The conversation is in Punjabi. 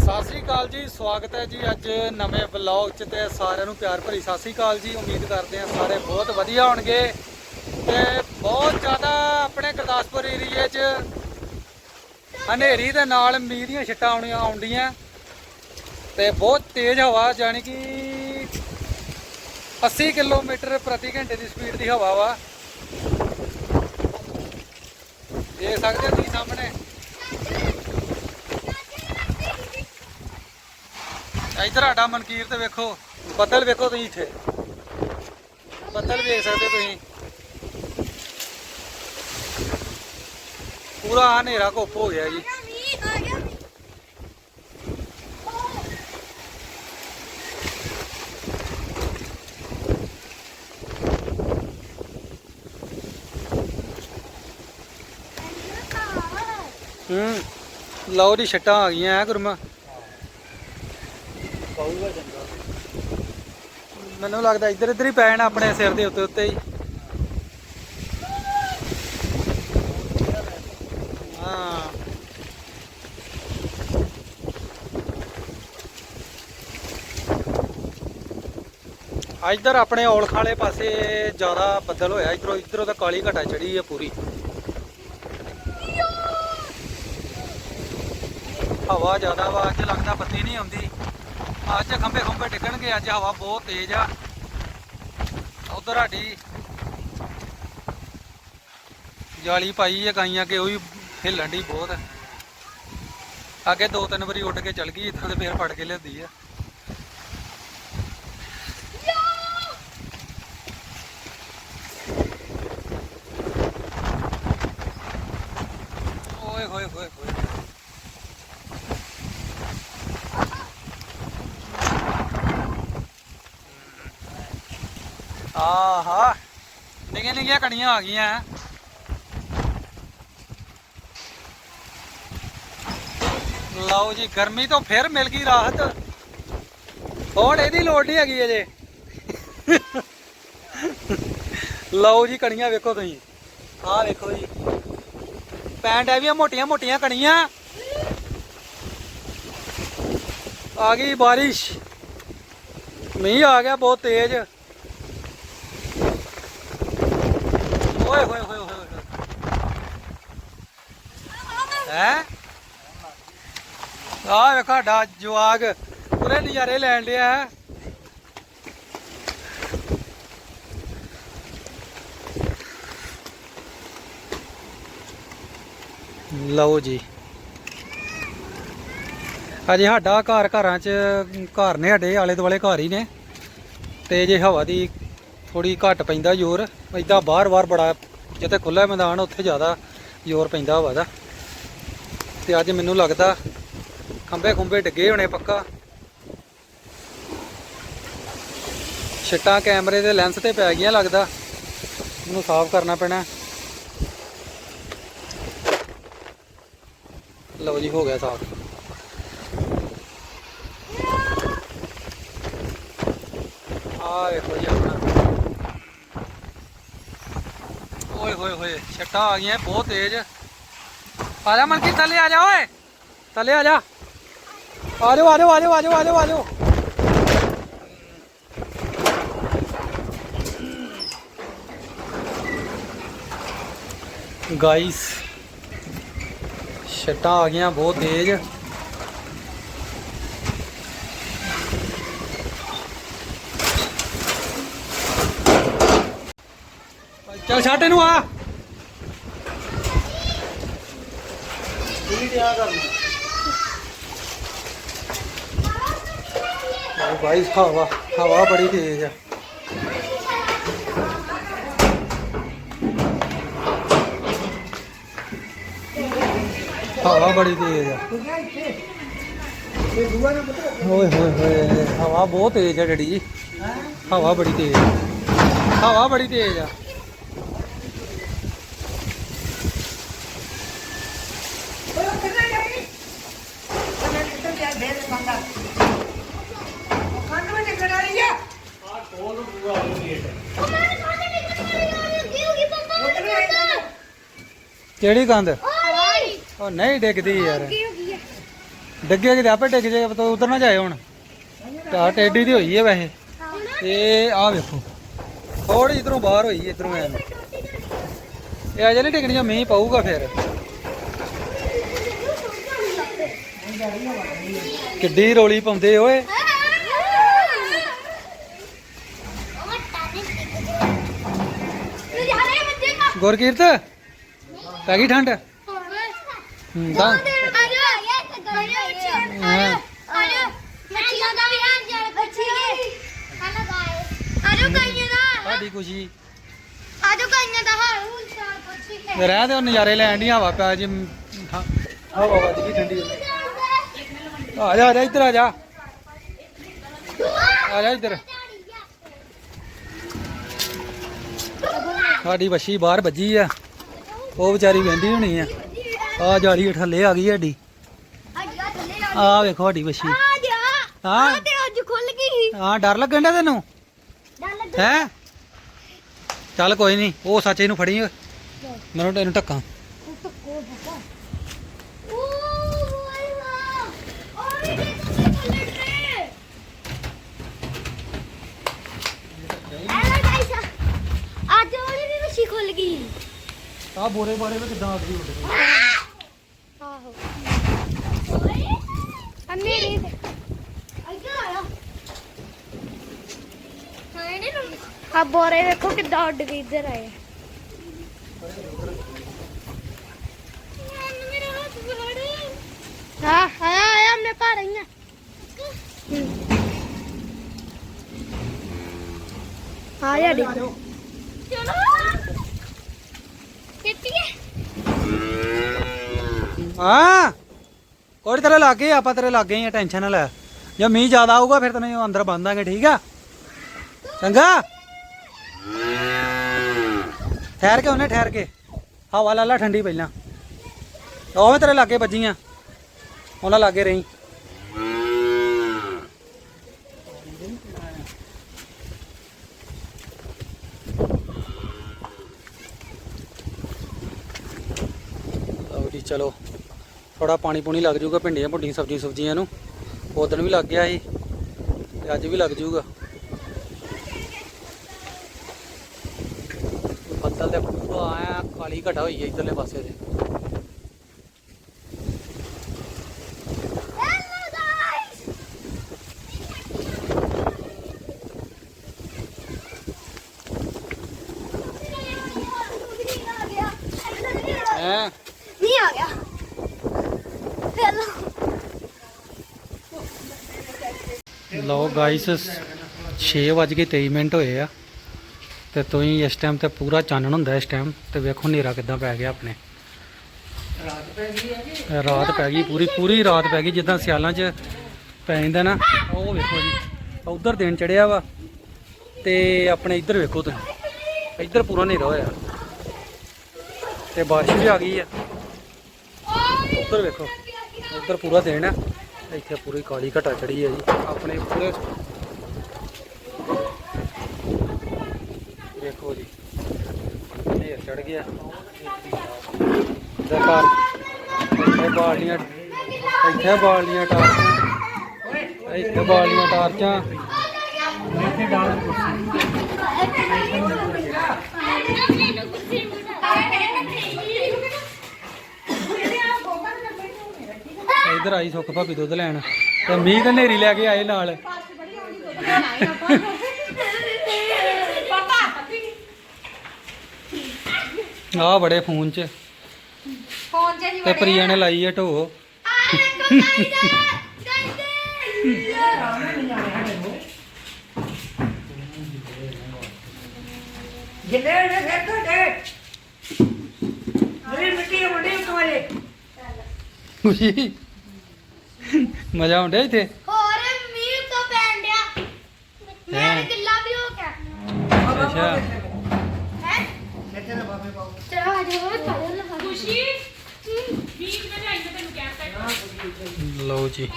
ਸਤਿ ਸ੍ਰੀ ਅਕਾਲ ਜੀ, ਸਵਾਗਤ ਹੈ ਜੀ ਅੱਜ ਨਵੇਂ ਵਲੌਗ 'ਚ ਤੇ ਸਾਰਿਆਂ ਨੂੰ ਪਿਆਰ ਭਰੀ ਸਤਿ ਸ੍ਰੀ ਅਕਾਲ ਜੀ। ਉਮੀਦ ਕਰਦੇ ਹਾਂ ਸਾਰੇ ਬਹੁਤ ਵਧੀਆ ਹੋਣਗੇ ਤੇ ਬਹੁਤ ਜ਼ਿਆਦਾ ਆਪਣੇ ਗੁਰਦਾਸਪੁਰ ਏਰੀਏ 'ਚ ਹਨੇਰੀ ਦੇ ਨਾਲ ਮੀਂਹ ਦੀਆਂ ਛਿੱਟਾਂ ਆਉਣੀਆਂ ਆਉਂਦੀਆਂ ਤੇ ਬਹੁਤ ਤੇਜ਼ ਹਵਾ ਜਾਨੀ ਕਿ 80 ਕਿਲੋਮੀਟਰ ਪ੍ਰਤੀ ਘੰਟੇ ਦੀ ਸਪੀਡ ਦੀ ਹਵਾ ਵਾ। ਦੇਖ ਸਕਦੇ ਹੋ ਤੁਸੀਂ ਸਾਹਮਣੇ। ਇੱਧਰ ਆਡਾ ਮਨਕੀਰ ਤੇ ਵੇਖੋ ਬੱਦਲ ਵੇਖੋ ਤੁਸੀਂ ਇੱਥੇ। ਬੱਦਲ ਵੇਖ ਸਕਦੇ ਤੁਸੀਂ। ਪੂਰਾ ਹਨੇਰਾ ਘੁੱਪ ਹੋ ਗਿਆ ਜੀ। ਹੂੰ। ਲਓ ਦੀ ਛੱਟਾਂ ਆ ਗਈਆਂ ਹੈ ਗੁਰਮਾ। ਪਾਊਗਾ ਚੰਗਾ। ਮੈਨੂੰ ਲੱਗਦਾ ਇੱਧਰ ਇੱਧਰ ਹੀ ਪੈਣ ਆਪਣੇ ਸਿਰ ਦੇ ਉੱਤੇ ਉੱਤੇ ਹੀ। ਹਾਂ। ਇੱਧਰ ਆਪਣੇ ਔਲਖ ਵਾਲੇ ਪਾਸੇ ਜ਼ਿਆਦਾ ਬੱਦਲ ਹੋਇਆ। ਇਧਰੋਂ ਇਧਰੋਂ ਤਾਂ ਕਾਲੀ ਘਟਾ ਚੜੀ ਹੈ ਪੂਰੀ। ਹਵਾ ਜ਼ਿਆਦਾ ਵਾ ਅੱਜ ਲੱਗਦਾ ਬੱਤੀ ਨਹੀਂ ਆਉਂਦੀ। ਅੱਜ ਖੰਬੇ ਖੰਬੇ ਡਿੱਗਣਗੇ, ਅੱਜ ਹਵਾ ਬਹੁਤ ਤੇਜ਼ ਆ। ਉਧਰ ਸਾਡੀ ਜਾਲੀ ਪਾਈ ਹੈ ਗਾਈਆਂ ਕਿ ਉਹ ਵੀ ਹਿੱਲਣ ਦੀ ਬਹੁਤ। ਅੱਗੇ ਦੋ ਤਿੰਨ ਵਾਰੀ ਉੱਡ ਕੇ ਚਲ ਗਈ, ਇੱਥੋਂ ਤੇ ਫੇਰ ਫੜ ਕੇ ਲਿਆਂਦੀ ਆ ਓਏ ਹੋਏ ਹੋਏ ਹੋਏ ਆਹਾ ਨਿੱਕੀਆਂ ਨਿੱਕੀਆਂ ਕਣੀਆਂ ਆ ਗਈਆਂ। ਲਓ ਜੀ, ਗਰਮੀ ਤੋਂ ਫਿਰ ਮਿਲ ਗਈ ਰਾਹਤ। ਹੁਣ ਇਹਦੀ ਲੋੜ ਨਹੀਂ ਹੈਗੀ ਅਜੇ। ਲਓ ਜੀ ਕਣੀਆਂ ਵੇਖੋ ਤੁਸੀਂ। ਆਹ ਵੇਖੋ ਜੀ। ਪੈਂਟ ਐਵੀਆਂ ਮੋਟੀਆਂ ਮੋਟੀਆਂ ਕਣੀਆਂ ਆ ਗਈ ਬਾਰਿਸ਼। ਮੀਂਹ ਆ ਗਿਆ ਬਹੁਤ ਤੇਜ਼ ਓਏ ਹੋਏ ਹੋਏ ਹੋਏ ਹੈ ਆ ਵੇਖੋ ਸਾਡਾ ਜਵਾਗ ਪੂਰੇ ਨਜ਼ਾਰੇ ਲੈਣ ਲਿਆ ਹੈ ਲਓ ਜੀ। ਅਜੇ ਸਾਡਾ ਘਰ ਘਰਾਂ 'ਚ ਘਰ ਨੇ ਸਾਡੇ, ਆਲੇ ਦੁਆਲੇ ਘਰ ਹੀ ਨੇ। ਤੇ ਜੇ ਹਵਾ ਦੀ ਥੋੜੀ ਘੱਟ ਪੈਂਦਾ ਜ਼ੋਰ ਇਦਾਂ ਬਾਹਰ-ਬਾਹਰ ਬੜਾ ਜਿੱਥੇ ਖੁੱਲਾ ਮੈਦਾਨ, ਉੱਥੇ ਜ਼ਿਆਦਾ ਜ਼ੋਰ ਪੈਂਦਾ ਹਵਾ ਦਾ। ਤੇ ਅੱਜ ਮੈਨੂੰ ਲੱਗਦਾ ਖੰਬੇ ਖੁੰਬੇ ਡਿੱਗੇ ਹੋਣੇ ਪੱਕਾ। ਛਿੱਟਾਂ ਕੈਮਰੇ ਦੇ ਲੈਂਸ ਤੇ ਪੈ ਗਈਆਂ ਲੱਗਦਾ। ਇਹਨੂੰ ਸਾਫ਼ ਕਰਨਾ ਪੈਣਾ। ਲਓ ਜੀ, ਹੋ ਗਿਆ ਸਾਫ਼। ਆ ਵੇਖੋ ਜੀ ਆਪਣਾ। ਓਏ, ਹੋਏ ਹੋਏ, ਛੱਟਾਂ ਆ ਗਈਆਂ, ਬਹੁਤ ਤੇਜ਼। ਆ ਜਾ ਮਨਕੀ ਥੱਲੇ ਆ ਜਾ, ਓਏ। ਥੱਲੇ ਆ ਜਾ। ਆ ਜਾਓ ਆ ਜਾਓ ਆ ਜਾਓ ਆ ਜਾਓ ਆ ਜਾਓ ਆ ਜਾਓ ਗਾਈਸ ਛੱਟਾਂ ਆ ਗਈਆਂ ਬਹੁਤ ਤੇਜ਼। ਚੱਲ ਛੱਡ ਇਹਨੂੰ ਆ। ਪੂਰੀ ਤੇ ਕਰਨਾ ਭਾਈ ਹਵਾ ਹਵਾ ਬੜੀ ਤੇਜ਼ ਆ। ਹਵਾ ਬੜੀ ਤੇਜ਼ ਆ। ਓਏ ਹੋਏ ਹੋਏ, ਹਵਾ ਬਹੁਤ ਤੇਜ਼ ਆ ਡੈਡੀ ਜੀ। ਹਵਾ ਬੜੀ ਤੇਜ਼ ਆ। ਹਵਾ ਬੜੀ ਤੇਜ਼ ਆ। ਕਿਹੜੀ ਕੰਧ? ਉਹ ਨਹੀਂ ਡਿੱਗਦੀ ਯਾਰ। ਕੀ ਹੋ ਗਈ ਹੈ। ਡਿੱਗੇ ਕਿਤੇ ਆਪੇ ਡਿੱਗ ਜਾਏ ਤੂੰ ਉਧਰ ਨਾ ਜਾਏ ਹੁਣ। ਤਾਂ ਟੇਡੀ ਦੀ ਹੋਈ ਹੈ ਵੈਸੇ। ਇਹ ਆ ਵੇਖੋ। ਥੋੜੀ ਇਧਰੋਂ ਬਾਹਰ ਹੋਈ ਇਧਰੋਂ ਐ ਇਹ ਅਜੇ ਨਹੀਂ ਡਿੱਗਣੀ ਜੇ ਮੀਂਹ ਪਊਗਾ ਫਿਰ। ਕਿੱਡੀ ਰੋਲੀ ਪਾਉਂਦੇ ਓਏ। ਗੁਰਕੀਰਤ? ਪੈ ਗਈ ਠੰਡ? ਹੂੰ, ਤਾਂ ਸਾਡੀ ਖੁਸ਼ੀ। ਤੇ ਰਹਿ ਤੇ ਉਹ ਨਜ਼ਾਰੇ ਲੈਣ ਦੀ ਹਵਾ ਪਿਆ ਜੀ ਠਾ- ਹਵਾ ਵੱਜ ਠੰਡੀ। ਆ ਜਾ ਆ ਜਾ ਇੱਧਰ ਆ ਜਾ। ਆ ਜਾ ਇੱਧਰ। ਸਾਡੀ ਵੱਛੀ ਬਾਹਰ ਵੱਜੀ ਆ। ਉਹ ਵਿਚਾਰੀ ਵਹਿੰਦੀ ਹੋਣੀ ਆ। ਆ ਜਾਲੀ ਥੱਲੇ ਆ ਗਈ ਸਾਡੀ। ਆ ਵੇਖੋ ਸਾਡੀ ਵੱਛੀ। ਹਾਂ। ਅੱਜ ਖੁੱਲ ਗਈ ਹਾਂ ਡਰ ਲੱਗਣ ਡਿਆ ਤੈਨੂੰ? ਹੈ? ਚੱਲ ਕੋਈ ਨਹੀਂ ਉਹ ਸੱਚੇ ਨੂੰ ਫੜੀ। ਮੈਨੂੰ ਤੈਨੂੰ ਟੱਕਾਂ ਉਹਦੀ ਵੀ ਗਈ ਆ ਬੋਰੇ ਬਾਰੇ ਵਿੱਚ ਕਿੱਦਾਂ ਆ ਗਈ ਉੱਡ ਆਹੋ। ਅੰਨੇ ਨਹੀਂ ਇੱਧਰ ਆਇਆ ਆ ਬੋਰੇ ਵੇਖੋ ਕਿੱਦਾਂ ਉੱਡ ਗਈ ਇੱਧਰ ਆਏ। ਹਾਂ ਆਇਆ ਆਇਆ ਮੈਂ ਪਾ ਰਹੀ ਹਾਂ। ਆ ਚਲੋ। ਹਾਂ? ਕੋਈ ਤੇਰੇ ਲਾਗੇ ਆਪਾਂ ਤੇਰੇ ਲਾਗੇ ਹੀ ਆ, ਟੈਨਸ਼ਨ ਨਾ ਲੈ। ਜੇ ਮੀਂਹ ਜ਼ਿਆਦਾ ਆਊਗਾ, ਫਿਰ ਤੈਨੂੰ ਅੰਦਰ ਬੰਦਾਂਗੇ ਠੀਕ ਆ? ਚੰਗਾ? ਠਹਿਰ ਕੇ ਉਹਨੇ, ਠਹਿਰ ਕੇ। ਹਵਾ ਲਾ ਲਾ ਠੰਡੀ ਪਹਿਲਾਂ। ਉਹ ਤੇਰੇ ਲਾਗੇ ਵੱਜੀਆਂ ਉਹਨਾਂ ਲਾਗੇ ਰਹੀ। ਲਓ ਚਲੋ। ਥੋੜਾ ਪਾਣੀ ਪੂਣੀ ਲੱਗ ਜਾਊਗਾ ਭਿੰਡੀਆਂ ਭੁੰਡੀਆਂ ਸਬਜ਼ੀਆਂ ਸੁਬਜ਼ੀਆਂ ਨੂੰ। ਉਦੋਂ ਵੀ ਲੱਗ ਗਿਆ ਸੀ ਤੇ ਅੱਜ ਵੀ ਲੱਗ ਜਾਊਗਾ ਬੱਦਲ ਤੇ ਪੂਰਾ ਆਇਆ ਕਾਲੀ ਘਟਾ ਹੋਈ ਹੈ ਇਧਰਲੇ ਪਾਸੇ ਤੇ ਹੈਲੋ ਗਾਇਸ ਹੈ ਨਹੀਂ ਆ ਗਿਆ ਹੈਲੋ ਲਓ ਗਾਇਸ 6:23 ਮਿੰਟ ਹੋਏ ਆ। ਤੇ ਤੁਸੀਂ ਇਸ ਟਾਈਮ ਤੇ ਪੂਰਾ ਚਾਨਣ ਹੁੰਦਾ ਇਸ ਟਾਈਮ ਤੇ ਵੇਖੋ ਹਨੇਰਾ ਕਿੱਦਾਂ ਪੈ ਗਿਆ ਆਪਣੇ। ਰਾਤ ਪੈ ਗਈ ਰਾਤ ਪੈ ਗਈ ਪੂਰੀ ਪੂਰੀ ਰਾਤ ਪੈ ਗਈ, ਜਿੱਦਾਂ ਸਿਆਲਾਂ 'ਚ ਪੈ ਜਾਂਦਾ ਨਾ। ਉਹ ਵੇਖੋ ਜੀ ਉਧਰ ਦਿਨ ਚੜਿਆ ਵਾ, ਤੇ ਆਪਣੇ ਇੱਧਰ ਵੇਖੋ ਤੁਸੀਂ, ਇੱਧਰ ਪੂਰਾ ਹਨੇਰਾ ਹੋਇਆ। ਤੇ ਬਾਰਿਸ਼ ਵੀ ਆ ਗਈ ਆ। ਉੱਧਰ ਵੇਖੋ, ਉੱਧਰ ਪੂਰਾ ਦਿਨ ਆ। ਇੱਥੇ ਪੂਰੀ ਕਾਲੀ ਘਟਾ ਚੜੀ ਹੈ ਜੀ, ਆਪਣੇ ਪੂਰੇ ਦੇਖੋ ਜੀ, ਇਹ ਚੜ ਗਿਆ। ਦੇ ਘਰ ਇੱਥੇ ਬਾਲੀਆਂ ਇੱਥੇ ਬਾਲੀਆਂ ਟਾਰਚਾਂ, ਇੱਥੇ ਬਾਲੀਆਂ ਟਾਰਚਾਂ। ਇੱਧਰ ਆਈ ਸੁੱਖ ਭਾਬੀ ਦੁੱਧ ਲੈਣ। ਤੇ ਮੀਂਹ ਤੇ ਨੇਰੀ ਲੈ ਕੇ ਆਏ ਨਾਲ। ਆ ਬੜੇ ਫੋਨ 'ਚ। ਫੋਨ 'ਚ ਨਹੀਂ ਤੇ ਪ੍ਰਿਆ ਨੇ ਲਾਈ ਹੈ ਢੋ। ਜਿੰਨੇ ਨੇ ਫਿਰ ਤੁਹਾਡੇ ਮੇਰੀ ਮਿੱਟੀ ਮੁੰਡੀ ਕਵਾਲੇ ਖੁਸ਼ੀ। ਮਜ਼ਾ ਆਉਂਦਾ ਇੱਥੇ? ਹੋਰ ਮੀਂਹ ਤੋਂ ਪੈਣ ਡਿਆ। ਮੈਂ ਹੈਂ। ਗਿੱਲਾ ਵੀ ਹੋ ਗਿਆ। ਅੱਛਾ। ਹੈ? ਇੱਥੇ ਨਾ ਬਾਬੇ ਪਾਓ ਚਲੋ ਆ ਜਾਓ ਚਲੋ ਨਾ। ਖੁਸ਼ੀ? ਲਓ ਜੀ।